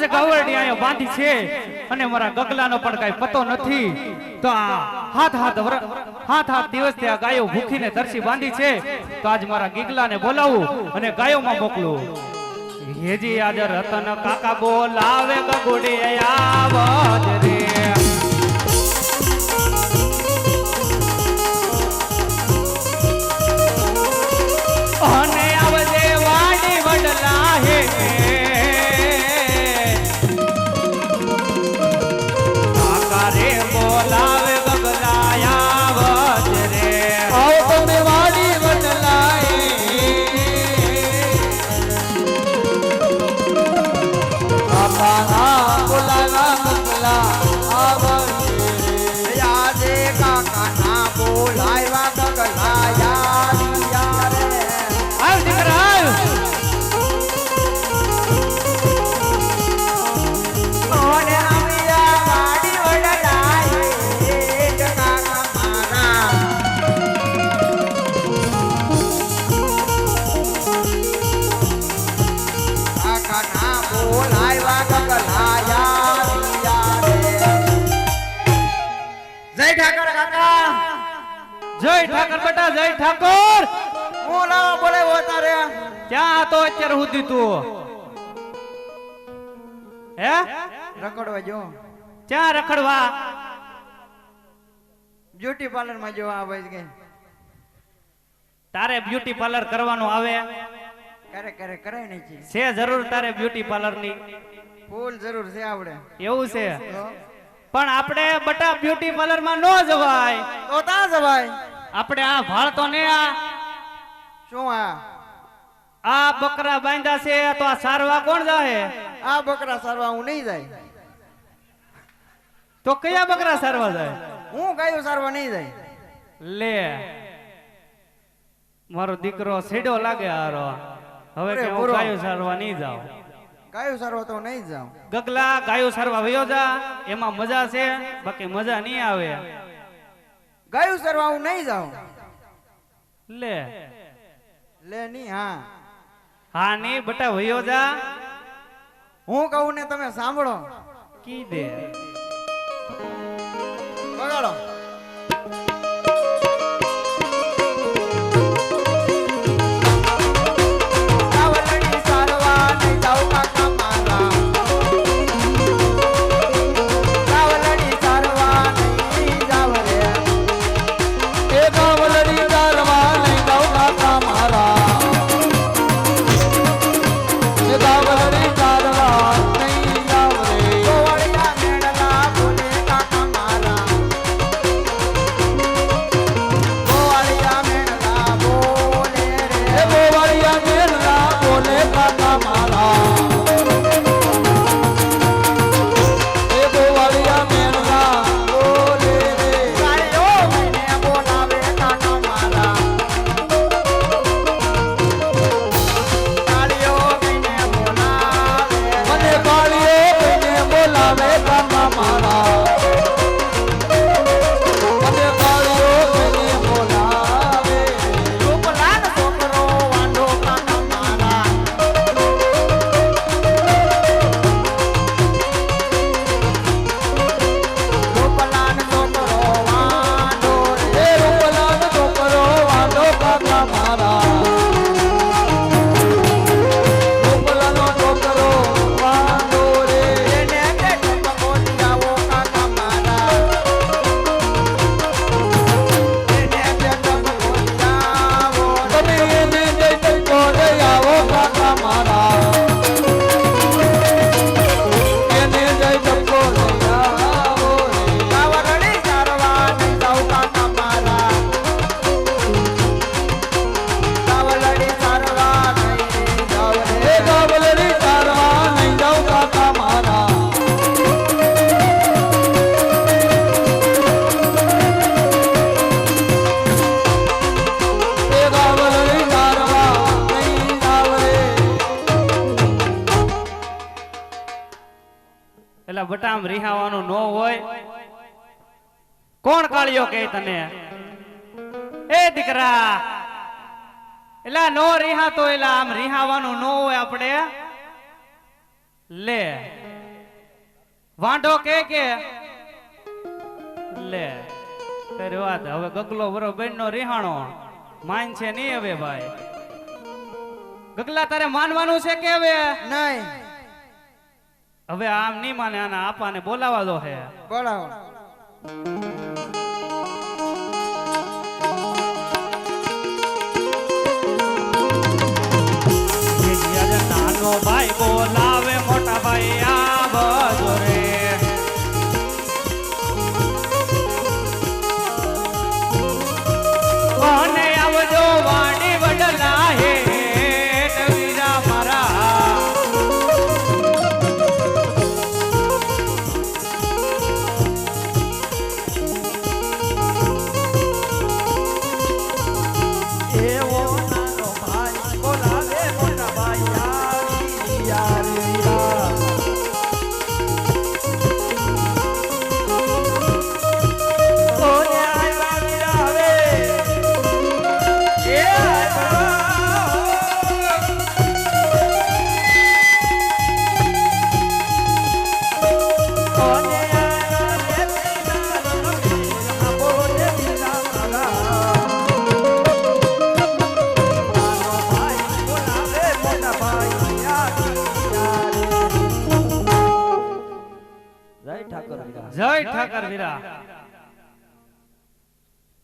આજ ગાવરડી આયો બાંધી છે અને મારા ગગલાનો પણ કાંઈ પતો નથી. તો આ હાથ હાથ હાથ હાથ દિવસથી આ ગાયો ભૂખીને તરસી બાંધી છે. તો આજ મારા ગીગલાને બોલાવું અને ગાયોમાં મોકલું. હેજી આજ રતન કાકા બોલાવે ગગુડી આવજ જય ઠાકોર. હું લાવા બોલાવ્યો તારે? ક્યાં હતો અત્યારે સુધી તું? હે? રખડવા જો. ક્યાં રખડવા? બ્યુટી પાર્લરમાં જો આ ભાઈ કે. તારે બ્યુટી પાર્લર કરવાનું આવે? કરે કરે કરાય નહીં છે છે જરૂર તારે બ્યુટી પાર્લરની ફૂલ જરૂર છે આપણે એવું છે? પણ આપણે બટા બ્યુટી પાર્લરમાં ન જવાય. તો તા જવાય. આપણે આ ભાળતો ને આ શું આ? આ બકરા બાંધ્યા છે તો આ સારવા કોણ જાહે? આ બકરા સારવા હું નહીં જાય. તો કયા બકરા સારવા જાય? હું ગાયું સારવા નહીં જાય? લે. મારો દીકરો સીડો લાગે હારો. હવે કે હું. ગાયો સારવા નહીં જાઉં. ગાયું સારવા તો નહીં જાઉં. ગગલા ગાયો સારવા વયો જા. એમાં મજા છે બાકી મજા નહીં આવે. ગાયું સરવા હું નહીં જાઉં. લે. લે નહીં હા. હા નહીં બટા ભયો જા. હું કહું ને તમે સાંભળો. કી દે? બગાડો. એટલે બટામ રિહાવાનું ન હોય. કોણ કાળિયો કે તને? એ દીકરા એટલે નો રિહા તો એલા આમ રિહાવાનું ન હોય આપણે. લે, વાંઢો કે કે, લે કરી વાત હવે ગગલો બરો બેન નો રિહાણો માન છે નહીં હવે ભાઈ. ગગલા તારે માનવાનું છે કે હવે? નહીં. હવે આમ નહીં માને આના આપાને બોલાવા દો હે. બોલાવો.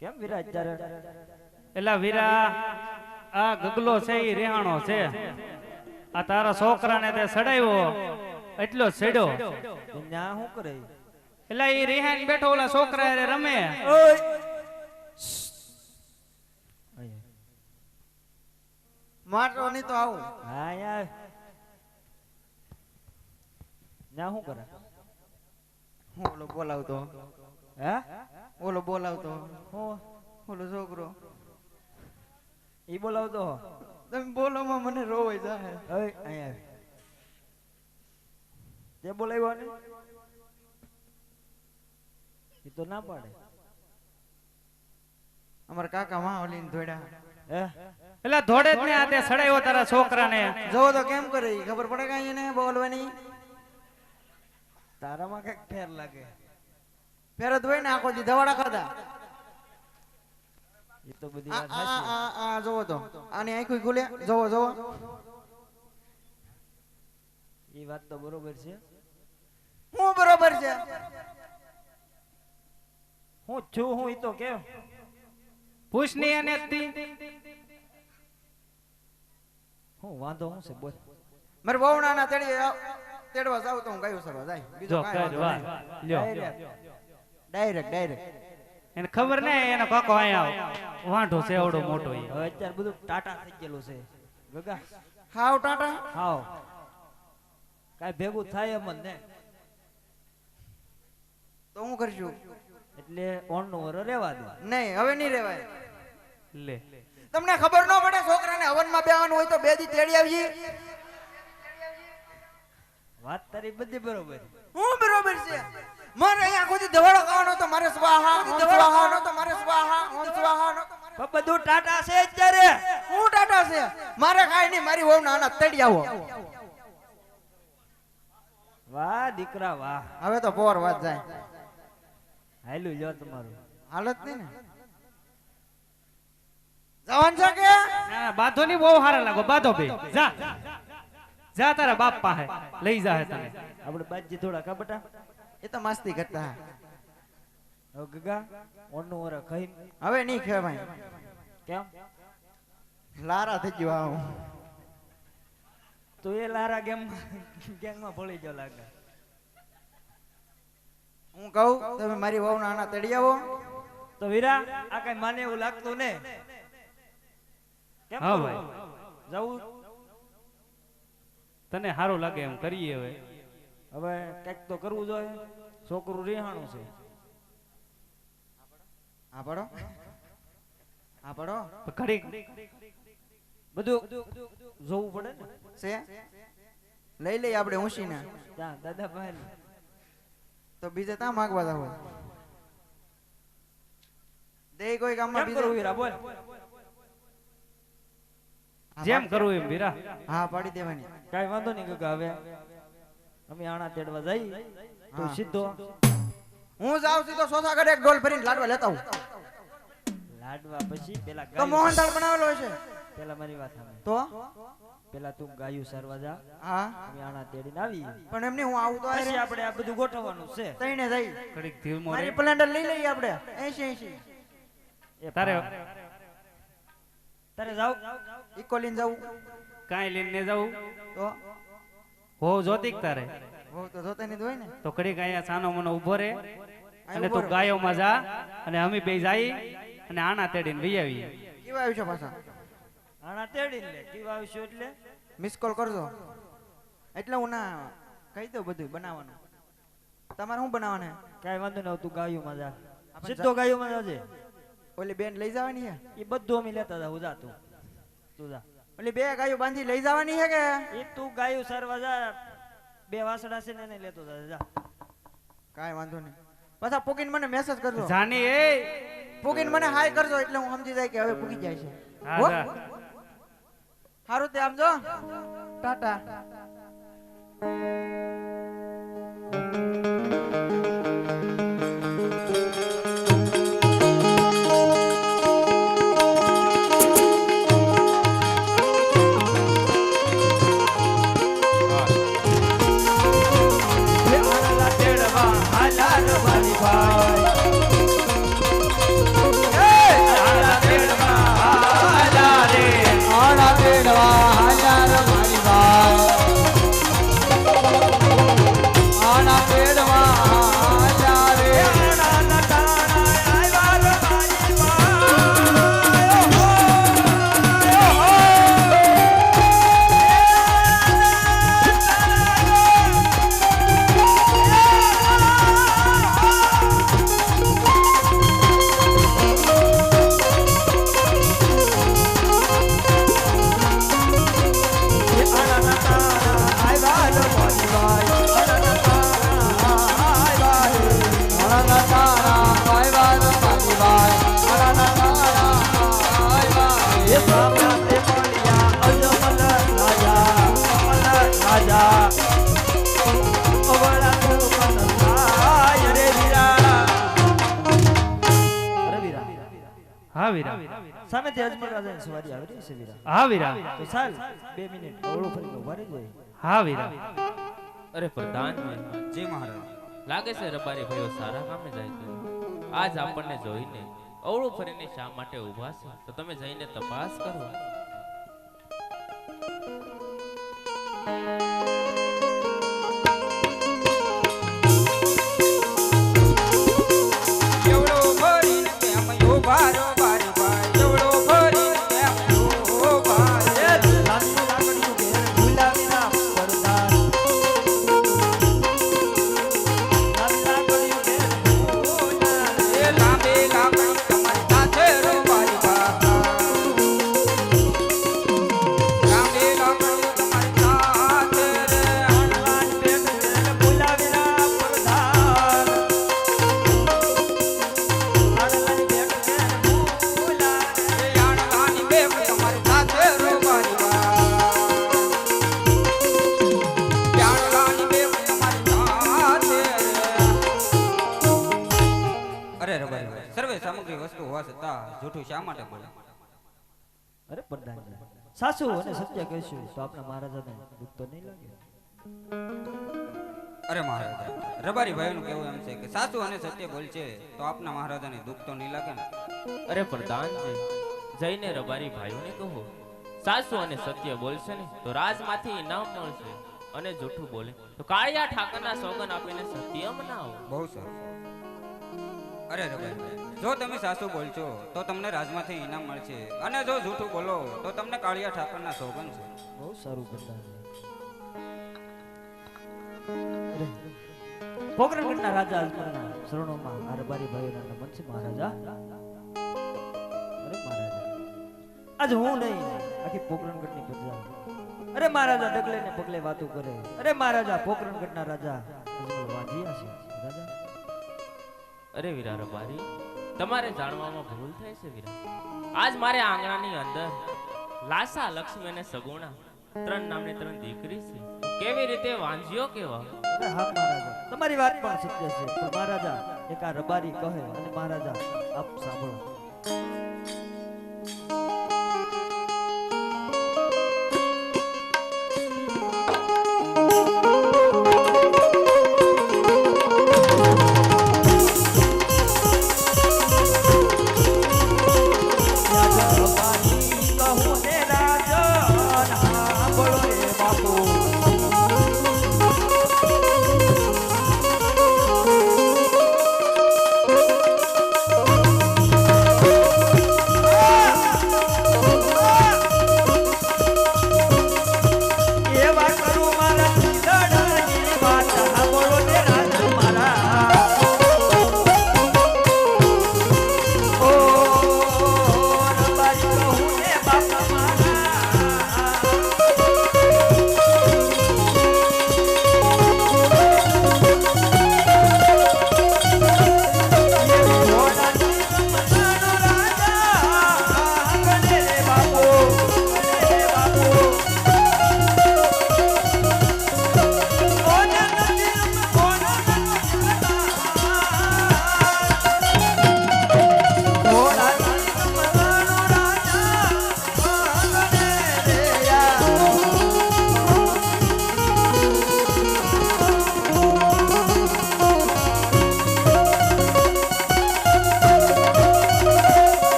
કેમ વીરા અત્યારે એલા વીરા આ ગગલો છે ઈ રેહાણો છે. આ તારા છોકરાને તે સડાયો એટલો સડ્યો. ન્યા શું કરે? એટલે ઈ રેહાન બેઠો ઓલા છોકરા રે રમે. માટો નહીં તો આવું. હા યાર. ન્યા શું કરે? હું ઓલો બોલાવતો હે? ઓલો બોલાવતો હો. ઓલો છોકરો. ઈ બોલાવતો હો. તમે બોલોમાં મને રોવાય જાય અહીંયા તે બોલાવ્યો ને ઈ તો ના પાડે. અમારા કાકા માં ઓલીને ધોડ્યા હે? એટલે ધોડે જ ને આ તે સડાવ્યો તારા છોકરાને. જોવો તો કેમ કરે ઈ? ખબર પડે કઈ એને બોલવાની? તારામાં કંઈક ફેર લાગે. ફેરત હોય ને આખો દી ધવાડા ખાધા. એ તો બધી વાત સાચી આ આ જોવો તો. આને આંખો ખુલે? જોવો જોવો. એ વાત તો બરોબર છે. હું બરોબર છે? હું છું હું ઈ તો કે પૂછની અને તી. હું વાંધો હું છે બોલ. મારે વહુણાના તેડી તેડવા જાવ તો હું ગાયું સરવા જાય. બીજો કઈ વાત. લ્યો. ડાયરેક્ટ ડાયરેક્ટ એને ખબર ને એનો કાકો અહીંયા વાંઢો છે એવડો મોટો હવે અત્યારે બધું ટાટા થઈ ગયેલું છે. ગગા. હાવ ટાટા? હાવ. કાઈ ભેગું થાય એમ જ ને. તો હું કરશું? એટલે ઓણ નો વરો રેવા દે. નહીં હવે નહીં રેવાય. લે. તમને ખબર ન પડે છોકરાને હવનમાં બેવાનું હોય તો બે દી તેડી આવજી વાત તારી બધી બરોબર હું બરોબર છે? મારે અહીંયા કોઈ દવાડો ખાવાનો તો મારે સ્વાહા દવાડો ખાવાનો? તો મારે સ્વાહા ઓમ સ્વાહા નો તો બધું ટાટા છે અત્યારે. હું ટાટા છે? મારે કાઈ નહીં મારી વહુ નાના તેડી આવો વાહ દીકરા વાહ. હવે તો પોર વાત જાય. હાલ્યું જો તમારું. હાલત નહીં ને? જવાન છે કે? ના બાધો ની બહુ હારા લાગો. બાધો ભાઈ જા. જા તારા બાપ પાસે લઈ જા તને. આપણે બાજી થોડા કા બટા? એ તો મસ્તી કરતા હવે ગગા ઓણનું વરો ખાઈ. હવે નહીં ખેવાય કેમ? લારા થઈ ગયો આવું તો એ લારા ગેમ ગેંગમાં ભળી ગયો લાગે. હું કહું તમે મારી વહુ નાના તળી આવો તો વીરા આ કઈ માને એવું લાગતું ને? કેમ? હા ભાઈ. જવું? તને સારું લાગે એમ કરીએ હવે. હવે કંઈક તો કરવું જોઈએ. છોકરું રેહાણું છે. હા પડો. હા પડો. ઘડીક. બધું જોવું પડે ને? છે? લઈ લઈ આપણે ઊંચીને. ત્યાં દાદા ભાઈ. તો બીજે ત્યાં માગવા જાવ દે કોઈ ગામમાં કેમ બીજે. કરવું બોલ. જેમ કરવું એમ વીરા. હા પાડી દેવાની. કઈ વાંધો નહીં ગગા હવે અમે આણા તેડવા જઈ તો સીધો. હું જાઉં સીધો સોસા ગઢે એક ડોલ ભરીને લાડવા લેતા હું લાડવા પછી પેલા તો ગાયું. મોહનથાળ બનાવેલો છે. પેલા મારી વાત સાંભળ. તો? પેલા તું ગાયું સરવા જા. હા. અમે આણા તેડીને આવી પણ એમને હું આવું તો પછી આપણે આ બધું ગોઠવવાનું છે. તઈને જઈ. ઘડીક ધીમો મારી પ્લેન્ડર લઈ લઈએ આપણે. 80 80 એ તારે તારે જાવ ઇકો લઈને જવું કાંઈ લઈને જવું તો? હો જોતી તારે? હો તો જોતે નહીં હોય ને. તો કડી અહીંયા સાનો મનો ઊભો રે અને તું ગાયો માં જા અને અમે બે જઈ અને આના તેડીને લઈ આવી કેવા આવ્યું છે પાછા? આના તેડીને લે. કેવા આવશું એટલે? મિસ કોલ કરજો. એટલે હું ના કહી દઉં બધું બનાવવાનું. તમારે શું બનાવવાનું? કાંઈ વાંધો ન તું ગાયુંમાં જા. સીધો સીધો ગાયુંમાં જાજે. ઓલી બેન લઈ જવાની છે એ બધું અમે લેતા હતા ઉજા તું તું જા. ઓલી બે ગાયો બાંધી લઈ જવાની છે કે? એ તું ગાયું સરવા જા. બે વાસડા છે ને એને લેતો જા જા. કાઈ વાંધો નહીં. પાછા પૂકીને મને મેસેજ કરજો. જાની એ. પૂકીને મને હાય કરજો એટલે હું સમજી જાય કે હવે પૂકી જાય છે. હા, હો? સારું તે આમ જો. ટાટા. હા વીરા સામેથી અજમલ રાજાની સવારી આવી રહી છે વીરા. હા વીરા તો ચાલ બે મિનિટ. ઓળો ફરી ઊભા રહી જાય. હા વીરા અરે પ્રધાનજી જય મહારાજ લાગે છે રબારી ભાઈઓ સારા કામે જાય છે. આજ આપણને જોઈને અવળું ફરીને શા માટે ઊભા છે? તો તમે જઈને તપાસ કરો. સાસુ અને સત્ય કહીશું તો આપણા મહારાજાને દુઃખ તો નહીં લાગે? અરે મહારાજા રબારી ભાઈનું કહેવું એમ છે કે સાસુ અને સત્ય બોલશે તો આપના મહારાજાને દુઃખ તો નહીં લાગે ને? અરે પ્રધાનજી જઈને રબારી ભાઈઓને કહો સાસુ અને સત્ય બોલશે ને તો રાજમાંથી ઇનામ મળશે અને જૂઠું બોલે. તો કાળિયા ઠાકરના સોગન આપીને સત્ય મનાવો. બહુ સરસ. અરે જો તમે સાસુ બોલશો, તો તમને રાજમાંથી ઇનામ મળશે. અને જો જૂઠું બોલો, તો તમને કાળિયા ઠાકરના સોગન છે. બહુ સારું અરે, પોકરણગઢના રાજા અલ્પના શરણોમાં હરબારી ભાઈના નમન છે મહારાજા. અરે મહારાજા, આજ હું નહીં, આખી પોકરણગઢની પ્રજા. અરે મહારાજા, ડગલે ને પગલે વાતો કરે. અરે મહારાજા, પોકરણગઢના રાજા અજમલ છે, રાજા. અરે વીરા રબારી તમારે જાણવામાં ભૂલ થાય છે વીરા? આજ મારે આંગણાની અંદર લાસા લક્ષ્મી અને સગુણા, ત્રણ નામની ત્રણ દીકરી છે. કેવી રીતે વાંજ્યો કેવા? અરે હા, મહારાજા, તમારી વાત પણ સત્ય છે. પણ મહારાજા, એક આ રબારી કહે અને મહારાજા, આપ સાંભળો.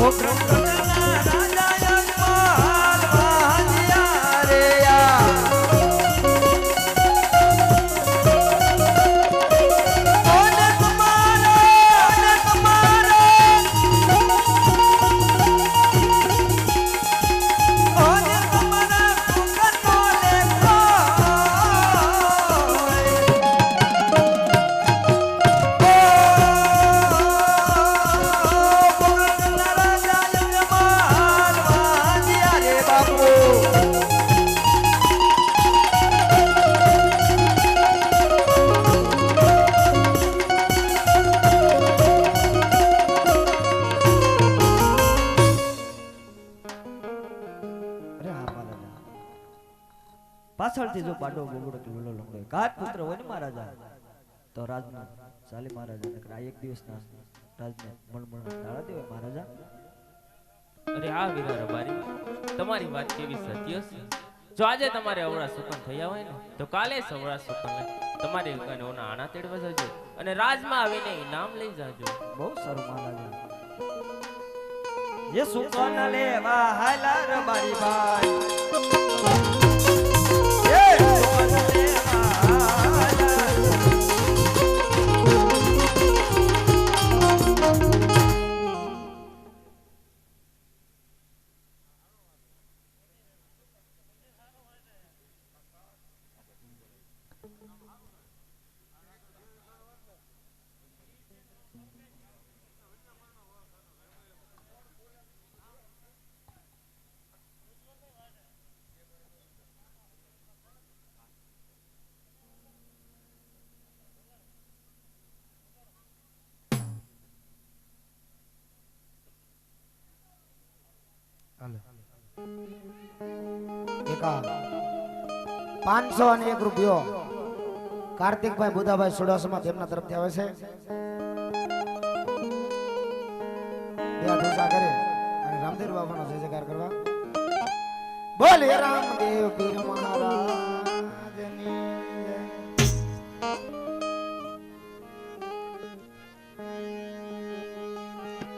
અરે પાછળથી જો બાડો બોગડો કે લોલો લંગડો કાત પુત્ર હોય ને મહારાજા. તો રાજનો ચાલી મહારાજા નકર આ એક દિવસના રાજને મણમણ ડાળા દેવાય મહારાજા. અરે આ વીરા રબારી તમારી વાત કેવી સત્ય છે જો આજે તમારે અવળા સુકન થયા હોય ને તો કાલે સવળા સુકન તમારી દુકાને ઓના આણા તેડવા જજો અને રાજમાં આવીને ઇનામ લઈ જાજો. બહુ સારું મહારાજા. એ સુકન લેવા હાલા રબારી ભાઈ. પાંચસો અને એક રૂપિયો. કાર્તિકભાઈ બુધાભાઈ સુડાસમા તેમના તરફથી આવે છે. રામદેવ બાબાનો જય જયકાર કરવા. બોલે રામદેવ પીર મહારાજ.